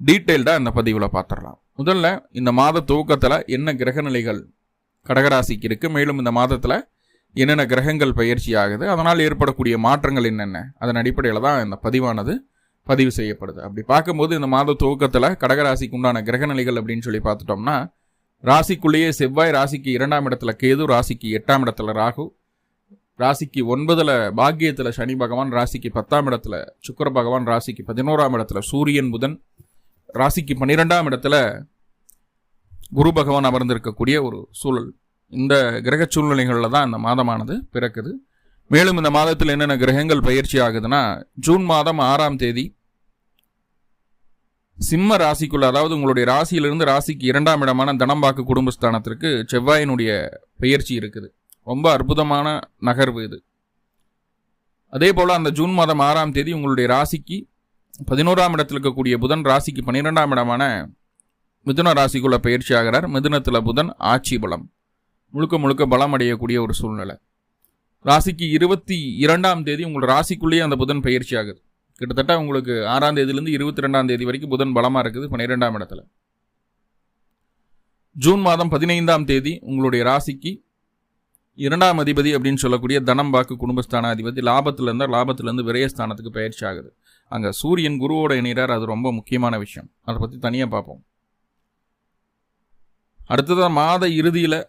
டீட்டெயில்டாக இந்த பதிவில் பார்த்துடலாம் முதல்ல இந்த மாத துவக்கத்தில் என்ன கிரகநிலைகள் கடகராசிக்கு இருக்குது மேலும் இந்த மாதத்தில் என்னென்ன கிரகங்கள் பயிற்சி ஆகுது அதனால் ஏற்படக்கூடிய மாற்றங்கள் என்னென்ன அதன் அடிப்படையில் தான் இந்த பதிவானது பதிவு செய்யப்படுது. அப்படி பார்க்கும்போது இந்த மாத துவக்கத்தில் கடகராசிக்கு உண்டான கிரகநிலைகள் அப்படின்னு சொல்லி பார்த்துட்டோம்னா ராசிக்குள்ளேயே செவ்வாய் ராசிக்கு இரண்டாம் இடத்துல கேது ராசிக்கு எட்டாம் இடத்துல ராகு ராசிக்கு ஒன்பதில் பாக்கியத்தில் சனி பகவான் ராசிக்கு பத்தாம் இடத்துல சுக்கர பகவான் ராசிக்கு பதினோராம் இடத்துல சூரியன் புதன் ராசிக்கு பன்னிரெண்டாம் இடத்துல குரு பகவான் அமர்ந்திருக்கக்கூடிய ஒரு சூழல். இந்த கிரக சூழ்நிலைகளில் தான் இந்த மாதமானது பிறக்குது. மேலும் இந்த மாதத்தில் என்னென்ன கிரகங்கள் பயிற்சி ஆகுதுன்னா ஜூன் மாதம் ஆறாம் தேதி சிம்ம ராசிக்குள்ள அதாவது உங்களுடைய ராசியிலிருந்து ராசிக்கு இரண்டாம் இடமான தனம்பாக்கு குடும்பஸ்தானத்திற்கு செவ்வாயினுடைய பெயர்ச்சி இருக்குது. ரொம்ப அற்புதமான நகர்வு இது. அதே போல் அந்த ஜூன் மாதம் ஆறாம் தேதி உங்களுடைய ராசிக்கு பதினோராம் இடத்தில் இருக்கக்கூடிய புதன் ராசிக்கு பன்னிரெண்டாம் இடமான மிதுன ராசிக்குள்ள பயிற்சி ஆகிறார். மிதுனத்தில் புதன் ஆட்சி பலம். முழுக்க முழுக்க பலம் அடையக்கூடிய ஒரு சூழ்நிலை. ராசிக்கு இருபத்தி இரண்டாம் தேதி உங்கள் ராசிக்குள்ளேயே அந்த புதன் பயிற்சி ஆகுது. கிட்டத்தட்ட உங்களுக்கு ஆறாம் தேதியிலேருந்து இருபத்தி ரெண்டாம் தேதி வரைக்கும் புதன் பலமாக இருக்குது பன்னிரெண்டாம் இடத்துல. ஜூன் மாதம் பதினைந்தாம் தேதி உங்களுடைய ராசிக்கு இரண்டாம் அதிபதி அப்படின்னு சொல்லக்கூடிய தனம் வாக்கு குடும்பஸ்தான அதிபதி லாபத்தில் இருந்தால் லாபத்திலேருந்து விரயஸ்தானத்துக்கு பயிற்சி ஆகுது. அங்கே சூரியன் குருவோட இணைகிறார் அது ரொம்ப முக்கியமான விஷயம். அதை பற்றி தனியாக பார்ப்போம் அடுத்ததாக மாத இறுதியில்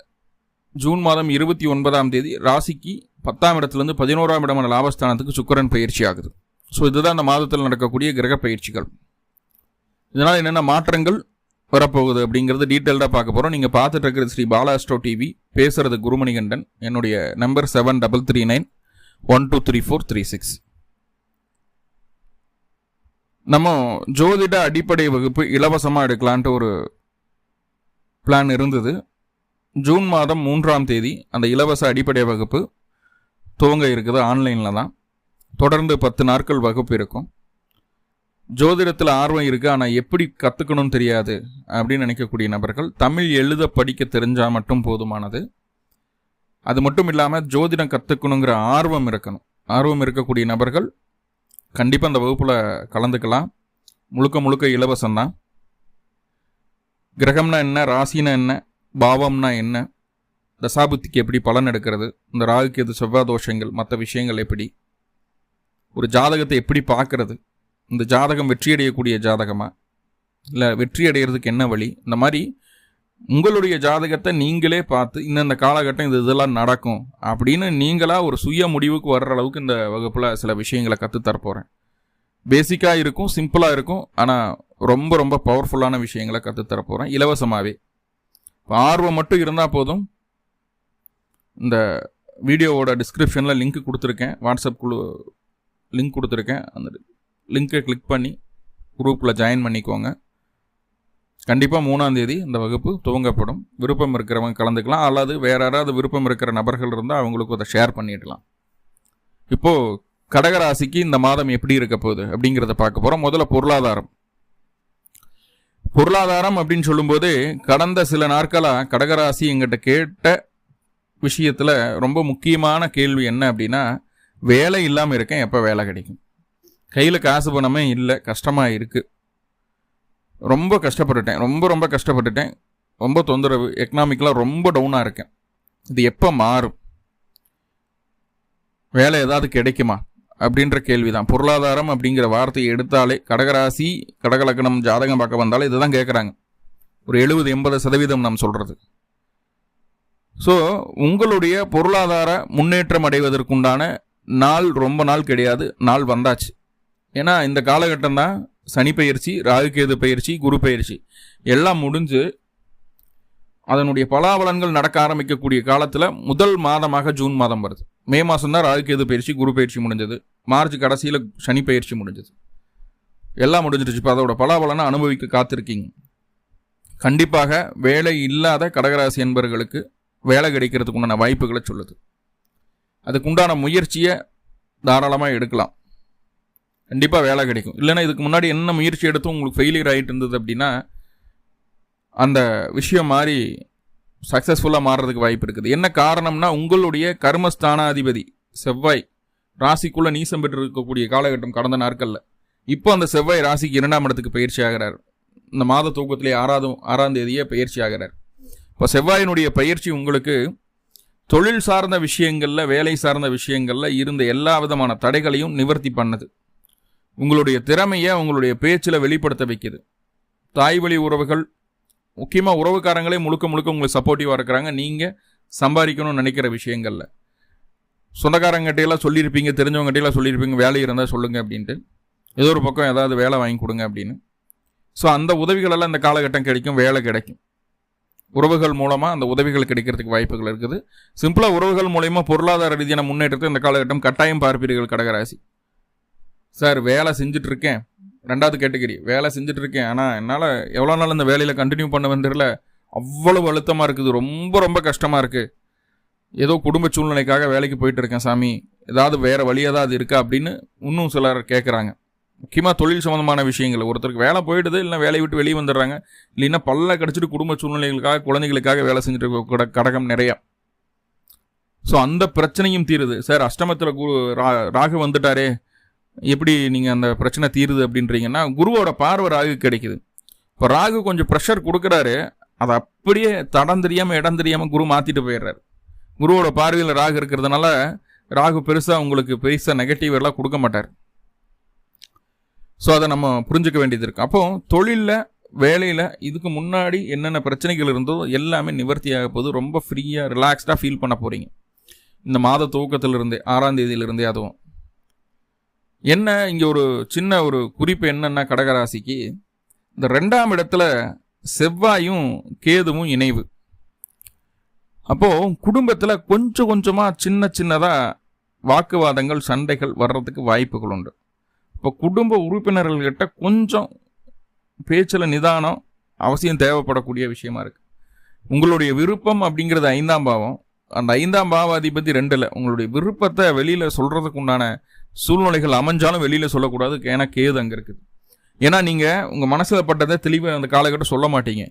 ஜூன் மாதம் இருபத்தி ஒன்பதாம் தேதி ராசிக்கு பத்தாம் இடத்துலேருந்து பதினோராம் இடமான லாபஸ்தானத்துக்கு சுக்கரன் பயிற்சி ஆகுது. ஸோ இதுதான் அந்த மாதத்தில் நடக்கக்கூடிய கிரக பயிற்சிகள். இதனால் என்னென்ன மாற்றங்கள் வரப்போகுது அப்படிங்கிறது டீட்டெயில்டாக பார்க்க போகிறோம் நீங்கள் பார்த்துட்டு இருக்கிற ஸ்ரீ பாலாஸ்ட்ரோ டிவி பேசுகிறது குருமணிகண்டன். என்னுடைய number seven double three nine one two three four three six நம்ம ஜோதிட அடிப்படை வகுப்பு இலவசமாக எடுக்கலான்ட்டு ஒரு பிளான் இருந்தது. ஜூன் மாதம் மூன்றாம் தேதி அந்த இலவச அடிப்படை வகுப்பு துவங்க இருக்குது ஆன்லைனில் தான். தொடர்ந்து பத்து நாட்கள் வகுப்பு இருக்கும். ஜோதிடத்தில் ஆர்வம் இருக்குது ஆனால் எப்படி கற்றுக்கணும்னு தெரியாது அப்படின்னு நினைக்கக்கூடிய நபர்கள் தமிழ் எழுத படிக்க தெரிஞ்சால் மட்டும் போதுமானது. அது மட்டும் இல்லாமல் ஜோதிடம் கற்றுக்கணுங்கிற ஆர்வம் இருக்கணும். ஆர்வம் இருக்கக்கூடிய நபர்கள் கண்டிப்பாக அந்த வகுப்பில் கலந்துக்கலாம். முழுக்க முழுக்க இலவசம்தான் கிரகம்னா என்ன? ராசினா என்ன? பாவம்னா என்ன? தசாபுத்திக்கு எப்படி பலன் எடுக்கிறது? இந்த ராகுக்கு எது செவ்வாய் தோஷங்கள் மற்ற விஷயங்கள் எப்படி? ஒரு ஜாதகத்தை எப்படி பார்க்கறது? இந்த ஜாதகம் வெற்றியடையக்கூடிய ஜாதகமாக இல்லை வெற்றி அடைகிறதுக்கு என்ன வழி? இந்த மாதிரி உங்களுடைய ஜாதகத்தை நீங்களே பார்த்து இந்தந்த காலகட்டம் இது இதெல்லாம் நடக்கும் அப்படின்னு நீங்களாக ஒரு சுய முடிவுக்கு வர்ற அளவுக்கு இந்த வகுப்பில் சில விஷயங்களை கற்றுத்தர போகிறேன் பேசிக்காக இருக்கும் சிம்பிளாக இருக்கும் ஆனால் ரொம்ப ரொம்ப பவர்ஃபுல்லான விஷயங்களை கற்றுத்தர போகிறேன் இலவசமாகவே ஆர்வம் மட்டும் இருந்தால் போதும். இந்த வீடியோவோட டிஸ்கிரிப்ஷனில் லிங்க் கொடுத்துருக்கேன். வாட்ஸ்அப் குழு லிங்க் கொடுத்துருக்கேன். அந்த லிங்க்கை கிளிக் பண்ணி குரூப்பில் ஜாயின் பண்ணிக்கோங்க. கண்டிப்பாக மூணாந்தேதி இந்த வகுப்பு துவங்கப்படும். விருப்பம் இருக்கிறவங்க கலந்துக்கலாம். அல்லது வேற யாராவது விருப்பம் இருக்கிற நபர்கள் இருந்தால் அவங்களுக்கு அதை ஷேர் பண்ணிடலாம். இப்போது கடகராசிக்கு இந்த மாதம் எப்படி இருக்க போகுது அப்படிங்கிறத பார்க்க போகிறோம் முதல்ல பொருளாதாரம். பொருளாதாரம் அப்படின்னு சொல்லும்போது கடந்த சில நாட்களாக கடகராசி எங்கிட்ட கேட்ட விஷயத்தில் ரொம்ப முக்கியமான கேள்வி என்ன அப்படின்னா வேலை இல்லாமல் இருக்கேன் எப்போ வேலை கிடைக்கும்? கையில் காசு பணமே இல்லை கஷ்டமாக இருக்குது ரொம்ப கஷ்டப்பட்டுட்டேன். ரொம்ப ரொம்ப கஷ்டப்பட்டுட்டேன். ரொம்ப தொந்தரவு. எக்கனாமிக்கலாக ரொம்ப டவுனாக இருக்கேன். இது எப்போ மாறும்? வேலை ஏதாவது கிடைக்குமா? அப்படின்ற கேள்வி தான் பொருளாதாரம் அப்படிங்கிற வார்த்தையை எடுத்தாலே கடகராசி கடகலக்கணம் ஜாதகம் பார்க்க வந்தாலே இதுதான் கேட்குறாங்க ஒரு எழுபது எண்பது சதவீதம் நாம் சொல்கிறது ஸோ உங்களுடைய பொருளாதார முன்னேற்றம் அடைவதற்குண்டான நாள் ரொம்ப நாள் கிடையாது. நாள் வந்தாச்சு. ஏன்னா இந்த காலகட்டம் தான் சனி பயிற்சி ராகுகேது பயிற்சி குரு பயிற்சி எல்லாம் முடிஞ்சு அதனுடைய பலாபலன்கள் நடக்க ஆரம்பிக்கக்கூடிய காலத்தில் முதல் மாதமாக ஜூன் மாதம் வருது. மே மாதம் தான் ராகுகேது பயிற்சி குரு பயிற்சி முடிஞ்சது. மார்ச் கடைசியில் சனி பயிற்சி முடிஞ்சது. எல்லாம் முடிஞ்சிருச்சு. இப்போ அதோட பலாபலனை அனுபவிக்க காத்திருக்கீங்க. கண்டிப்பாக வேலை இல்லாத கடகராசி என்பவர்களுக்கு வேலை கிடைக்கிறதுக்கு உண்டான வாய்ப்புகளை சொல்லுது. அதுக்குண்டான முயற்சியை தாராளமாக எடுக்கலாம். கண்டிப்பாக வேலை கிடைக்கும். இல்லைன்னா இதுக்கு முன்னாடி என்ன முயற்சி எடுத்தும் உங்களுக்கு ஃபெயிலியர் ஆகிட்டு இருந்தது அப்படின்னா அந்த விஷயம் மாதிரி சக்ஸஸ்ஃபுல்லாக மாறுறதுக்கு வாய்ப்பு இருக்குது. என்ன காரணம்னா உங்களுடைய கர்மஸ்தானாதிபதி செவ்வாய் ராசிக்குள்ளே நீசம் பெற்று இருக்கக்கூடிய காலகட்டம் கடந்த நாட்களில். இப்போ அந்த செவ்வாய் ராசிக்கு இரண்டாம் இடத்துக்கு பயிற்சி ஆகிறார். இந்த மாத தூக்கத்திலே ஆறாவது ஆறாம் தேதியே பயிற்சி ஆகிறார். இப்போ செவ்வாயினுடைய பயிற்சி உங்களுக்கு தொழில் சார்ந்த விஷயங்களில் வேலை சார்ந்த விஷயங்களில் இருந்த எல்லா விதமான தடைகளையும் நிவர்த்தி பண்ணுது. உங்களுடைய திறமையை உங்களுடைய பேச்சில் வெளிப்படுத்த வைக்குது. தாய் வழி உறவுகள் முக்கியமாக உறவுக்காரங்களே முழுக்க முழுக்க உங்களுக்கு சப்போர்ட்டிவாக இருக்கிறாங்க. நீங்கள் சம்பாதிக்கணும்னு நினைக்கிற விஷயங்களில். சொந்தக்காரங்கிட்டையெல்லாம் சொல்லியிருப்பீங்க தெரிஞ்சவங்ககிட்டையெல்லாம் சொல்லியிருப்பீங்க வேலை இருந்தால் சொல்லுங்கள் அப்படின்ட்டு. ஏதோ ஒரு பக்கம் ஏதாவது வேலை வாங்கி கொடுங்க அப்படின்னு. ஸோ அந்த உதவிகளெல்லாம் இந்த காலகட்டம் கிடைக்கும் வேலை கிடைக்கும். உறவுகள் மூலமாக அந்த உதவிகள் கிடைக்கிறதுக்கு வாய்ப்புகள் இருக்குது. சிம்பிளாக உறவுகள் மூலயமா பொருளாதார ரீதியான முன்னேற்றத்தை இந்த காலகட்டம் கட்டாயம் பார்ப்பீர்கள் கடகராசி. சார் வேலை செஞ்சிட்ருக்கேன். ரெண்டாவது கேட்டகரி வேலை செஞ்சிட்ருக்கேன். ஆனால் என்னால் எவ்வளோ நாள் இந்த வேலையில் கண்டினியூ பண்ண வந்துடல அவ்வளவு அழுத்தமாக இருக்குது. ரொம்ப ரொம்ப கஷ்டமாக இருக்குது ஏதோ குடும்ப சூழ்நிலைக்காக வேலைக்கு போயிட்டுருக்கேன் சாமி. ஏதாவது வேறு வழி ஏதாவது இருக்கா அப்படின்னு இன்னும் சிலர் கேட்குறாங்க முக்கியமாக தொழில் சம்மந்தமான விஷயங்கள். ஒருத்தருக்கு வேலை போயிடுது இல்லை வேலையை விட்டு வெளியே வந்துடுறாங்க. இல்லைன்னா பல்ல கிடச்சிட்டு குடும்ப சூழ்நிலைகளுக்காக குழந்தைகளுக்காக வேலை செஞ்சுட்டு கடகம் நிறையா. ஸோ அந்த பிரச்சனையும் தீருது. சார் அஷ்டமத்தில் குரு ராகு வந்துட்டாரே. எப்படி நீங்கள் அந்த பிரச்சனை தீருது அப்படின்றீங்கன்னா குருவோட பார்வை ராகு கிடைக்குது. இப்போ ராகு கொஞ்சம் ப்ரெஷர் கொடுக்குறாரு அதை அப்படியே தடம் தெரியாமல் இடம் தெரியாமல் குரு மாற்றிட்டு போயிடுறாரு. குருவோட பார்வையில் ராகு இருக்கிறதுனால ராகு பெருசாக உங்களுக்கு பெருசாக நெகட்டிவ் எல்லாம் கொடுக்க மாட்டார். ஸோ அதை நம்ம புரிஞ்சுக்க வேண்டியது இருக்குது அப்போ தொழிலில் வேலையில் இதுக்கு முன்னாடி என்னென்ன பிரச்சனைகள் இருந்தோ எல்லாமே நிவர்த்தியாக போது ரொம்ப ஃப்ரீயாக ரிலாக்ஸ்டாக ஃபீல் பண்ண போகிறீங்க இந்த மாத துவக்கத்திலிருந்தே ஆறாம் தேதியிலிருந்தே அதுவும். என்ன இங்கே ஒரு சின்ன ஒரு குறிப்பு என்னென்னா கடகராசிக்கு இந்த ரெண்டாம் இடத்துல செவ்வாயும் கேதுவும் இணைவு. அப்போது குடும்பத்தில் கொஞ்சம் கொஞ்சமாக சின்ன சின்னதாக வாக்குவாதங்கள் சண்டைகள் வர்றதுக்கு வாய்ப்புகள் உண்டு. இப்போ குடும்ப உறுப்பினர்கள்கிட்ட கொஞ்சம் பேச்சில் நிதானம் அவசியம் தேவைப்படக்கூடிய விஷயமா இருக்குது உங்களுடைய விருப்பம் அப்படிங்கிறது ஐந்தாம் பாவம். அந்த ஐந்தாம் பாவாதிபதி ரெண்டில் உங்களுடைய விருப்பத்தை வெளியில் சொல்கிறதுக்கு உண்டான சூழ்நிலைகள் அமைஞ்சாலும் வெளியில் சொல்லக்கூடாது. ஏன்னா கேது அங்கே இருக்குது. ஏன்னா நீங்கள் உங்கள் மனசில் பட்டதை தெளிவாக அந்த காலகட்டம் சொல்ல மாட்டீங்க.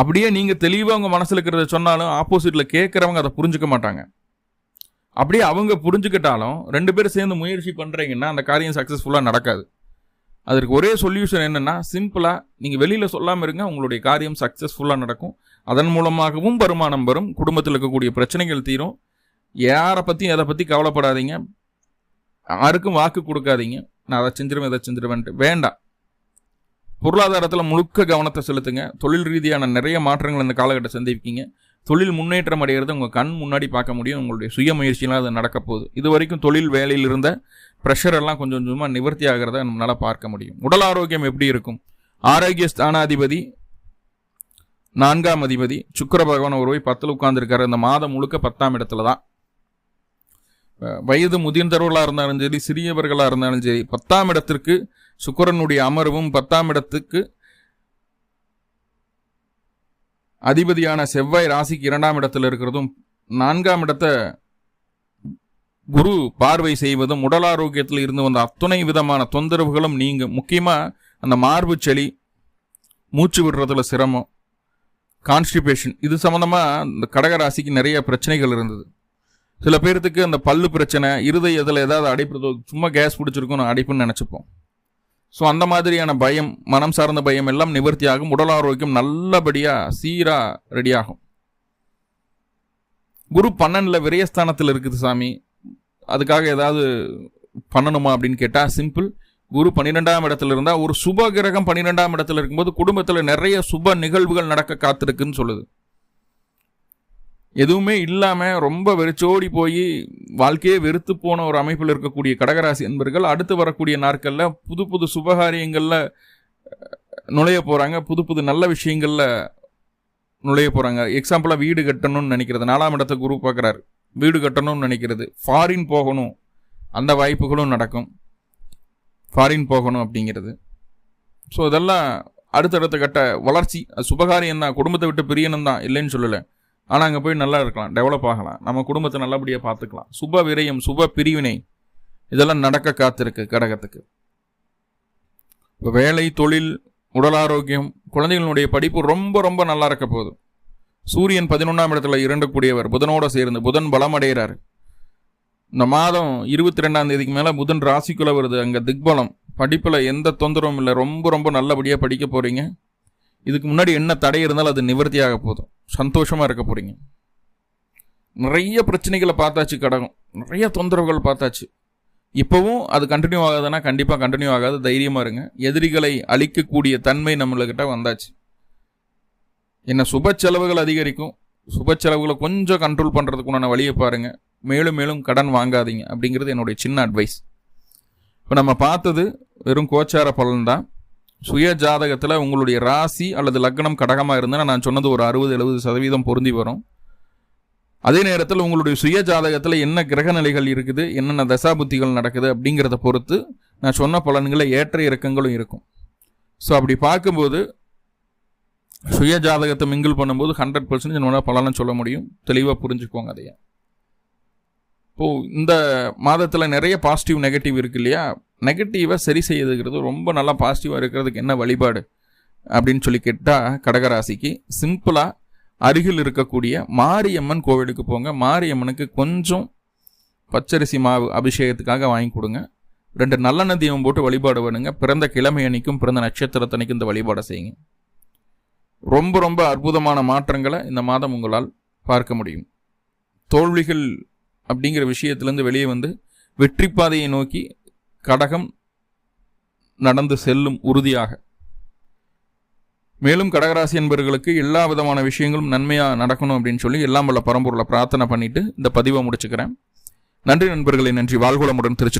அப்படியே நீங்கள் தெளிவாக உங்கள் மனசில் இருக்கிறத சொன்னாலும் ஆப்போசிட்டில் கேட்குறவங்க அதை புரிஞ்சுக்க மாட்டாங்க. அப்படியே அவங்க புரிஞ்சுக்கிட்டாலும் ரெண்டு பேரும் சேர்ந்து முயற்சி பண்ணுறீங்கன்னா அந்த காரியம் சக்ஸஸ்ஃபுல்லாக நடக்காது. அதற்கு ஒரே சொல்யூஷன் என்னென்னா சிம்பிளாக நீங்கள் வெளியில் சொல்லாமல் இருங்க உங்களுடைய காரியம் சக்ஸஸ்ஃபுல்லாக நடக்கும். அதன் மூலமாகவும் வருமானம் வரும் குடும்பத்தில் இருக்கக்கூடிய பிரச்சனைகள் தீரும். யாரை பற்றியும் எதை பற்றி கவலைப்படாதீங்க. யாருக்கும் வாக்கு கொடுக்காதீங்க நான் அதை செஞ்சிருவேன் இதை செஞ்சிருவேன்ட்டு வேண்டாம் பொருளாதாரத்தில் முழுக்க கவனத்தை செலுத்துங்க தொழில் ரீதியான நிறைய மாற்றங்கள் இந்த காலகட்டம் சந்திப்பீங்க தொழில் முன்னேற்றம் அடைகிறது உங்கள் கண் முன்னாடி பார்க்க முடியும் உங்களுடைய சுய முயற்சியெலாம் அது நடக்க போகுது இது வரைக்கும் தொழில் வேலையில் இருந்த ப்ரெஷர் எல்லாம் கொஞ்சம் கொஞ்சமாக நிவர்த்தி ஆகிறத நம்மளால் பார்க்க முடியும் உடல் ஆரோக்கியம் எப்படி இருக்கும் ஆரோக்கிய ஸ்தானாதிபதி நான்காம் அதிபதி சுக்கர பகவான் ஒரு போய் பத்தில் உட்காந்துருக்காரு இந்த மாதம் முழுக்க பத்தாம் இடத்துல தான் வயது முதிர்ந்தவர்களாக இருந்தாலும் சரி சிறியவர்களாக இருந்தாலும் சரி பத்தாம் இடத்திற்கு சுக்கரனுடைய அமர்வும் பத்தாம் இடத்துக்கு அதிபதியான செவ்வாய் ராசிக்கு இரண்டாம் இடத்தில் இருக்கிறதும் நான்காம் இடத்தை குரு பார்வை செய்வதும் உடல் ஆரோக்கியத்தில் இருந்து வந்த அத்துணை விதமான தொந்தரவுகளும் நீங்கள் முக்கியமாக அந்த மார்பு செளி மூச்சு விடுறதுல சிரமம் கான்ஸ்டிபேஷன் இது சம்மந்தமாக இந்த கடகராசிக்கு நிறைய பிரச்சனைகள் இருந்தது. சில பேர்த்துக்கு அந்த பல்லு பிரச்சனை இருதய இதில் ஏதாவது அடைப்பு சும்மா கேஸ் பிடிச்சிருக்கும் அடைப்புன்னு நினச்சிப்போம். ஸோ அந்த மாதிரியான பயம் மனம் சார்ந்த பயம் எல்லாம் நிவர்த்தியாகும். உடல் ஆரோக்கியம் நல்லபடியாக சீராக ரெடியாகும் குரு பன்னெண்டில் விரயஸ்தானத்தில் இருக்குது சாமி. அதுக்காக ஏதாவது பண்ணணுமா அப்படின்னு கேட்டால் சிம்பிள் குரு பன்னிரெண்டாம் இடத்துல இருந்தால் ஒரு சுப கிரகம் பன்னிரெண்டாம் இடத்துல இருக்கும்போது குடும்பத்தில் நிறைய சுப நிகழ்வுகள் நடக்க காத்திருக்குன்னு சொல்லுது. எதுவுமே இல்லாமல் ரொம்ப வெறிச்சோடி போய் வாழ்க்கையே வெறுத்து போன ஒரு அமைப்பில் இருக்கக்கூடிய கடகராசி என்பர்கள் அடுத்து வரக்கூடிய நாட்களில் புது புது சுபகாரியங்களில் நுழைய போகிறாங்க புது புது நல்ல விஷயங்களில் நுழைய போகிறாங்க எக்ஸாம்பிளாக வீடு கட்டணும்னு நினைக்கிறது. நாலாம் இடத்த குரு பார்க்குறாரு. வீடு கட்டணும்னு நினைக்கிறது. ஃபாரின் போகணும். அந்த வாய்ப்புகளும் நடக்கும். ஃபாரின் போகணும் அப்படிங்கிறது. ஸோ இதெல்லாம் அடுத்தடுத்த கட்ட வளர்ச்சி அது சுபகாரியம் தான் குடும்பத்தை விட்டு பிரியணும் தான் இல்லைன்னு சொல்லலை. ஆனால் அங்கே போய் நல்லா இருக்கலாம் டெவலப் ஆகலாம். நம்ம குடும்பத்தை நல்லபடியாக பார்த்துக்கலாம். சுப விரயம் சுப பிரிவினை இதெல்லாம் நடக்க காத்திருக்கு கடகத்துக்கு. இப்போ வேலை தொழில் உடல் ஆரோக்கியம் குழந்தைகளுடைய படிப்பு ரொம்ப ரொம்ப நல்லா இருக்க போகுது. சூரியன் பதினொன்றாம் இடத்துல இரண்டக்கூடியவர் புதனோடு சேர்ந்து புதன் பலம் அடைகிறார் இந்த மாதம் இருபத்தி ரெண்டாம் தேதிக்கு மேலே புதன் ராசிக்குள்ளே வருது. அங்கே திக்பலம் படிப்பில் எந்த தொந்தரவும் இல்லை. ரொம்ப ரொம்ப நல்லபடியாக படிக்க போகிறீங்க இதுக்கு முன்னாடி என்ன தடை இருந்தாலும் அது நிவர்த்தியாக போதும். சந்தோஷமாக இருக்க போகிறீங்க நிறைய பிரச்சனைகளை பார்த்தாச்சு கடகம். நிறைய தொந்தரவுகள் பார்த்தாச்சு. இப்போவும் அது கண்டினியூ ஆகாதுன்னா கண்டிப்பாக கண்டினியூ ஆகாது. தைரியமாக இருங்க. எதிரிகளை அழிக்கக்கூடிய தன்மை நம்மளுக்கிட்ட வந்தாச்சு. என்ன சுப செலவுகள் அதிகரிக்கும். சுப செலவுகளை கொஞ்சம் கண்ட்ரோல் பண்ணுறதுக்குண்டான வழியை பாருங்கள் மேலும் மேலும் கடன் வாங்காதீங்க அப்படிங்கிறது என்னுடைய சின்ன அட்வைஸ் இப்போ நம்ம பார்த்தது வெறும் கோச்சார பலன் தான் சுய ஜாதகத்தில் உங்களுடைய ராசி அல்லது லக்னம் கடகமாக இருந்தால் நான் சொன்னது ஒரு அறுபது எழுபது சதவீதம் பொருந்தி வரும். அதே நேரத்தில் உங்களுடைய சுய ஜாதகத்தில் என்ன கிரக நிலைகள் இருக்குது என்னென்ன தசாபுத்திகள் நடக்குது அப்படிங்கிறத பொறுத்து நான் சொன்ன பலன்களை ஏற்ற இறக்கங்களும் இருக்கும். ஸோ அப்படி பார்க்கும்போது சுய ஜாதகத்தை மிங்கிள் பண்ணும்போது ஹண்ட்ரட் பர்சன்டேஜ் என்னோட பலனும் சொல்ல முடியும். தெளிவாக புரிஞ்சுக்கோங்க அதையே. இப்போது இந்த மாதத்தில் நிறைய பாசிட்டிவ் நெகட்டிவ் இருக்கு இல்லையா? நெகட்டிவை சரி செய்யுதுங்கிறது ரொம்ப நல்லா பாசிட்டிவாக இருக்கிறதுக்கு என்ன வழிபாடு? அப்படின்னு சொல்லி கேட்டால் கடகராசிக்கு சிம்பிளாக அருகில் இருக்கக்கூடிய மாரியம்மன் கோவிலுக்கு போங்க. மாரியம்மனுக்கு கொஞ்சம் பச்சரிசி மாவு அபிஷேகத்துக்காக வாங்கி கொடுங்க. ரெண்டு நல்லெண்ண தீபம் போட்டு வழிபாடு பண்ணுங்க. பிறந்த கிழமை அன்னைக்கும் பிறந்த நட்சத்திரத்தனைக்கும் இந்த வழிபாடை செய்யுங்க. ரொம்ப ரொம்ப அற்புதமான மாற்றங்களை இந்த மாதம் உங்களால் பார்க்க முடியும். தோல்விகள் அப்படிங்கிற விஷயத்துலேருந்து வெளியே வந்து வெற்றி பாதையை நோக்கி கடகம் நடந்து செல்லும் உறுதியாக. மேலும் கடகராசி என்பவர்களுக்கு எல்லா விதமான விஷயங்களும் நன்மையாக நடக்கணும் அப்படின்னு சொல்லி எல்லாம் வல்ல பரம்பூரில் பிரார்த்தனை பண்ணிட்டு இந்த பதிவை முடிச்சுக்கிறேன். நன்றி நண்பர்களை நன்றி. வாழ்குளமுடன் திருச்சி